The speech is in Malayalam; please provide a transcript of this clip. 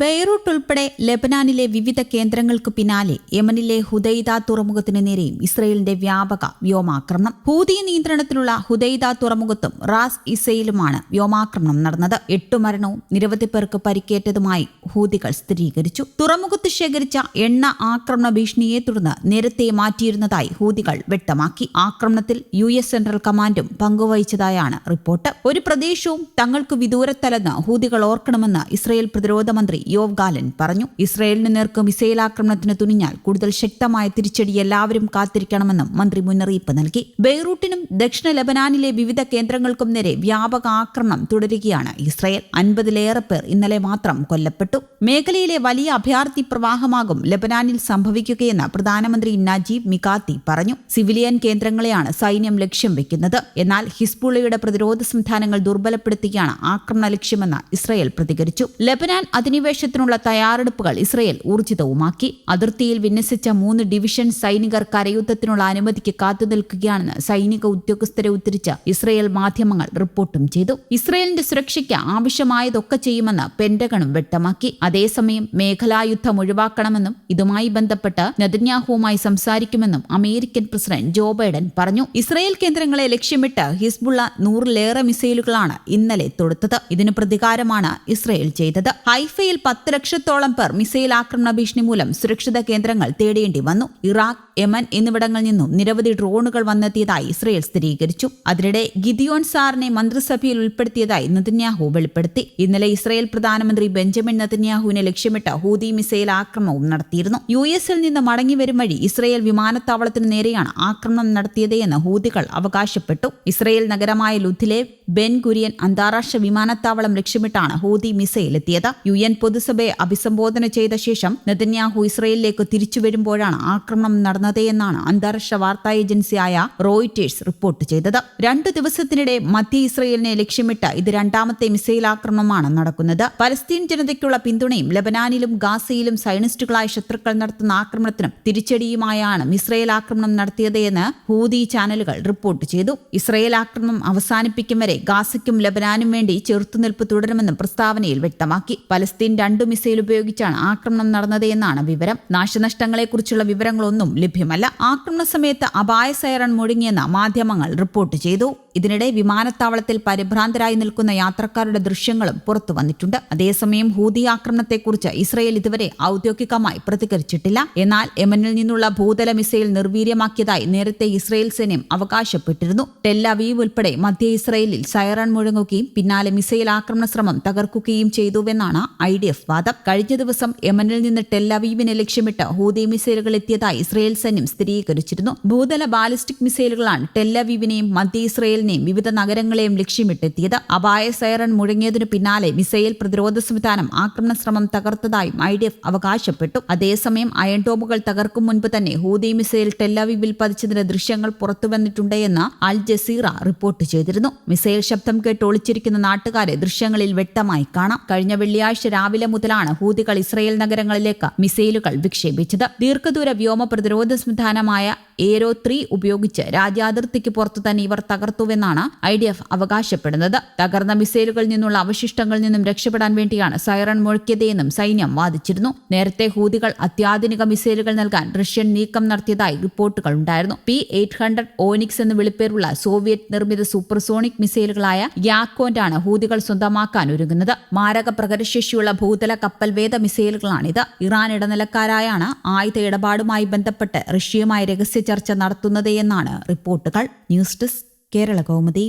ബെയ്റൂട്ട് ഉൾപ്പെടെ ലെബനാനിലെ വിവിധ കേന്ദ്രങ്ങൾക്ക് പിന്നാലെ യമനിലെ ഹുദൈദ തുറമുഖത്തിന് നേരെയും ഇസ്രയേലിന്റെ വ്യാപക വ്യോമാക്രമണം. ഹൂതി നിയന്ത്രണത്തിലുള്ള ഹുദൈദ തുറമുഖത്തും റാസ് ഇസയിലുമാണ് വ്യോമാക്രമണം നടന്നത്. എട്ടു മരണവും നിരവധി പേർക്ക് പരിക്കേറ്റതുമായി ഹൂതികൾ സ്ഥിരീകരിച്ചു. തുറമുഖത്ത് ശേഖരിച്ച എണ്ണ ആക്രമണ ഭീഷണിയെ തുടർന്ന് നേരത്തെ മാറ്റിയിരുന്നതായി ഹൂതികൾ വ്യക്തമാക്കി. ആക്രമണത്തിൽ യു എസ് സെൻട്രൽ കമാൻഡും പങ്കുവഹിച്ചതായാണ് റിപ്പോർട്ട്. ഒരു പ്രദേശവും തങ്ങൾക്ക് വിദൂരത്തലെന്ന് ഹൂതികൾ ഓർക്കണമെന്ന് ഇസ്രയേൽ പ്രതിരോധ മന്ത്രി യോവ് ഗാലൻ പറഞ്ഞു ഇസ്രയേലിന് നേർക്ക് മിസൈൽ ആക്രമണത്തിന് തുനിഞ്ഞാൽ കൂടുതൽ ശക്തമായ തിരിച്ചടി എല്ലാവരും കാത്തിരിക്കണമെന്നും മന്ത്രി മുന്നറിയിപ്പ് നൽകി. ബെയ്റൂട്ടിനും ദക്ഷിണ ലബനാനിലെ വിവിധ കേന്ദ്രങ്ങൾക്കും നേരെ വ്യാപക ആക്രമണം തുടരുകയാണ് ഇസ്രയേൽ. അൻപതിലേറെ പേർ ഇന്നലെ മാത്രം കൊല്ലപ്പെട്ടു. മേഖലയിലെ വലിയ അഭയാർത്ഥി പ്രവാഹമാകും ലബനാനിൽ സംഭവിക്കുകയെന്ന് പ്രധാനമന്ത്രി നജീബ് മികാത്തി പറഞ്ഞു. സിവിലിയൻ കേന്ദ്രങ്ങളെയാണ് സൈന്യം ലക്ഷ്യം വെക്കുന്നത്. എന്നാൽ ഹിസ്ബുള്ളയുടെ പ്രതിരോധ സംവിധാനങ്ങൾ ദുർബലപ്പെടുത്തുകയാണ് ആക്രമണ ലക്ഷ്യമെന്ന് ഇസ്രയേൽ പ്രതികരിച്ചു. ലബനാൻ അധിനിവേശത്തിനുള്ള തയ്യാറെടുപ്പുകൾ ഇസ്രയേൽ ഊർജിതവുമാക്കി. അതിർത്തിയിൽ വിന്യസിച്ച മൂന്ന് ഡിവിഷൻ സൈനികർ കരയുദ്ധത്തിനുള്ള അനുമതിക്ക് കാത്തുനിൽക്കുകയാണെന്ന് സൈനിക ഉദ്യോഗസ്ഥരെ ഉദ്ധരിച്ച് ഇസ്രയേൽ മാധ്യമങ്ങൾ റിപ്പോർട്ടും ചെയ്തു. ഇസ്രയേലിന്റെ സുരക്ഷയ്ക്ക് ആവശ്യമായതൊക്കെ ചെയ്യുമെന്ന് പെന്റഗണും വ്യക്തമാക്കി. അതേസമയം മേഖലായുദ്ധം ഒഴിവാക്കണമെന്നും ഇതുമായി ബന്ധപ്പെട്ട് നെതന്യാഹുവുമായി സംസാരിക്കുമെന്നും അമേരിക്കൻ പ്രസിഡന്റ് ജോ ബൈഡൻ പറഞ്ഞു. ഇസ്രയേൽ കേന്ദ്രങ്ങളെ ലക്ഷ്യമിട്ട് ഹിസ്ബുള്ള നൂറിലേറെ മിസൈലുകളാണ് ഇന്നലെ തൊടുത്തത്. ഇതിന് പ്രതികാരമാണ് ഇസ്രയേൽ ചെയ്തത്. ഹൈഫയിൽ പത്ത് ലക്ഷത്തോളം പേർ മിസൈൽ ആക്രമണ ഭീഷണി മൂലം സുരക്ഷിത കേന്ദ്രങ്ങൾ തേടേണ്ടി വന്നു. ഇറാഖ് യമൻ എന്നിവിടങ്ങളിൽ നിന്നും നിരവധി ഡ്രോണുകൾ വന്നെത്തിയതായി ഇസ്രയേൽ സ്ഥിരീകരിച്ചു. അതിനിടെ ഗിദിയോൺ സാറിനെ മന്ത്രിസഭയിൽ ഉൾപ്പെടുത്തിയതായി നെതന്യാഹു വെളിപ്പെടുത്തി. ഇന്നലെ ഇസ്രയേൽ പ്രധാനമന്ത്രി ബെഞ്ചമിൻ നതിന്യാഹുവിനെ ലക്ഷ്യമിട്ട് ഹൂതി മിസൈൽ ആക്രമണവും നടത്തിയിരുന്നു. യു എസിൽ നിന്ന് മടങ്ങിവരും വഴി ഇസ്രയേൽ വിമാനത്താവളത്തിന് നേരെയാണ് ആക്രമണം നടത്തിയതെന്ന് ഹൂതികൾ അവകാശപ്പെട്ടു. ഇസ്രയേൽ നഗരമായ ലുധിലെ ബെൻ കുര്യൻ അന്താരാഷ്ട്ര വിമാനത്താവളം ലക്ഷ്യമിട്ടാണ് ഹൂതി മിസൈൽ എത്തിയത്. യു എൻ പൊതുസഭയെ അഭിസംബോധന ചെയ്ത ശേഷം നെതന്യാഹു ഇസ്രയേലിലേക്ക് തിരിച്ചു വരുമ്പോഴാണ് ആക്രമണം നടന്നതെന്നാണ് അന്താരാഷ്ട്ര വാർത്താ ഏജൻസിയായ റോയിറ്റേഴ്സ് റിപ്പോർട്ട് ചെയ്തത്. രണ്ടു ദിവസത്തിനിടെ മധ്യ ഇസ്രയേലിനെ ലക്ഷ്യമിട്ട് ഇത് രണ്ടാമത്തെ മിസൈൽ ആക്രമണമാണ് നടക്കുന്നത്. പലസ്തീൻ ജനതയ്ക്കുള്ള പിന്തുണയും ലബനാനിലും ഗാസയിലും സൈനിസ്റ്റുകളായ ശത്രുക്കൾ നടത്തുന്ന ആക്രമണത്തിനും തിരിച്ചടിയുമായാണ് ഇസ്രയേൽ ആക്രമണം നടത്തിയത് എന്ന് ഹൂതി ചാനലുകൾ റിപ്പോർട്ട് ചെയ്തു. ഇസ്രയേൽ ആക്രമണം അവസാനിപ്പിക്കും വരെ ഗാസയ്ക്കും ലബനാനും വേണ്ടി ചെറുത്തുനിൽപ്പ് തുടരുമെന്നും പ്രസ്താവനയിൽ വ്യക്തമാക്കി. പലസ്തീൻ രണ്ടു മിസൈൽ ഉപയോഗിച്ചാണ് ആക്രമണം നടന്നത് എന്നാണ് വിവരം. നാശനഷ്ടങ്ങളെക്കുറിച്ചുള്ള വിവരങ്ങളൊന്നും ലഭ്യമല്ല. ആക്രമണ സമയത്ത് അപായ സൈറൺ മുഴങ്ങിയെന്ന് മാധ്യമങ്ങൾ റിപ്പോർട്ട് ചെയ്തു. ഇതിനിടെ വിമാനത്താവളത്തിൽ പരിഭ്രാന്തരായി നിൽക്കുന്ന യാത്രക്കാരുടെ ദൃശ്യങ്ങളും പുറത്തു വന്നിട്ടുണ്ട്. അതേസമയം ഹൂതി ആക്രമണത്തെക്കുറിച്ച് ഇസ്രയേൽ ഇതുവരെ ഔദ്യോഗികമായി പ്രതികരിച്ചിട്ടില്ല. എന്നാൽ യമനിൽ നിന്നുള്ള ഭൂതല മിസൈൽ നിർവീര്യമാക്കിയതായി നേരത്തെ ഇസ്രയേൽ സൈന്യം അവകാശപ്പെട്ടിരുന്നു. ടെല്ലവീവ് ഉൾപ്പെടെ മധ്യ ഇസ്രയേലിൽ സൈറൺ മുഴങ്ങുകയും പിന്നാലെ മിസൈൽ ആക്രമണ ശ്രമം തകർക്കുകയും ചെയ്തുവെന്നാണ് ഐ എഫ് വാദം കഴിഞ്ഞ ദിവസം യമനിൽ നിന്ന് ടെല്ലവീവിനെ ലക്ഷ്യമിട്ട് ഹൂതി മിസൈലുകൾ എത്തിയതായി ഇസ്രയേൽ സൈന്യം സ്ഥിരീകരിച്ചിരുന്നു. ഭൂതല ബാലിസ്റ്റിക് മിസൈലുകളാണ് ടെല്ലവീവിനെയും മധ്യ ഇസ്രയേലിനെയും വിവിധ നഗരങ്ങളെയും ലക്ഷ്യമിട്ടെത്തിയത്. അപായ സൈറൺ മുഴങ്ങിയതിനു പിന്നാലെ മിസൈൽ പ്രതിരോധ സംവിധാനം ആക്രമണ ശ്രമം തകർത്തതായും ഐ ഡി എഫ് അവകാശപ്പെട്ടു. അതേസമയം അയൺ ടോമുകൾ തകർക്കും മുൻപ് തന്നെ ഹൂതി മിസൈൽ ടെല്ലവീവിൽ പതിച്ചതിന്റെ ദൃശ്യങ്ങൾ പുറത്തുവന്നിട്ടുണ്ട് എന്ന് അൽ ജസീറ റിപ്പോർട്ട് ചെയ്തിരുന്നു. മിസൈൽ ശബ്ദം കേട്ട് ഒളിച്ചിരിക്കുന്ന നാട്ടുകാരെ ദൃശ്യങ്ങളിൽ വ്യക്തമായി കാണാം. കഴിഞ്ഞ വെള്ളിയാഴ്ച രാവിലെ മുതലാണ് ഹൂതികൾ ഇസ്രയേൽ നഗരങ്ങളിലേക്ക് മിസൈലുകൾ വിക്ഷേപിച്ചത്. ദീർഘദൂര വ്യോമ പ്രതിരോധ സംവിധാനമായ ഏരോ ത്രീ ഉപയോഗിച്ച് രാജ്യാതിർത്തിക്ക് പുറത്തു തന്നെ ഇവർ തകർത്തുവെന്നാണ് ഐ ഡി എഫ് അവകാശപ്പെടുന്നത്. തകർന്ന മിസൈലുകളിൽ നിന്നുള്ള അവശിഷ്ടങ്ങളിൽ നിന്നും രക്ഷപ്പെടാൻ വേണ്ടിയാണ് സൈറൺ മുഴക്കിയതെന്നും സൈന്യം വാദിച്ചിരുന്നു. നേരത്തെ ഹൂതികൾ അത്യാധുനിക മിസൈലുകൾ നൽകാൻ റഷ്യൻ നീക്കം നടത്തിയതായി റിപ്പോർട്ടുകൾ ഉണ്ടായിരുന്നു. പി എയ്റ്റ് ഹൺഡ്രഡ് ഓനിക്സ് എന്ന് വിളിപ്പേരുള്ള സോവിയറ്റ് നിർമ്മിത സൂപ്പർസോണിക് മിസൈലുകളായ യാക്കോന്റാണ് ഹൂതികൾ സ്വന്തമാക്കാൻ ഒരുങ്ങുന്നത്. മാരക പ്രകടശേഷിയുള്ള ഭൂതല കപ്പൽവേദ മിസൈലുകളാണിത്. ഇറാൻ ഇടനിലക്കാരായാണ് ആയുധ ഇടപാടുമായി ബന്ധപ്പെട്ട് റഷ്യയുമായി രഹസ്യ ചർച്ച നടത്തുന്നത് എന്നാണ് റിപ്പോർട്ടുകൾ. News desk Kerala Kaumudi.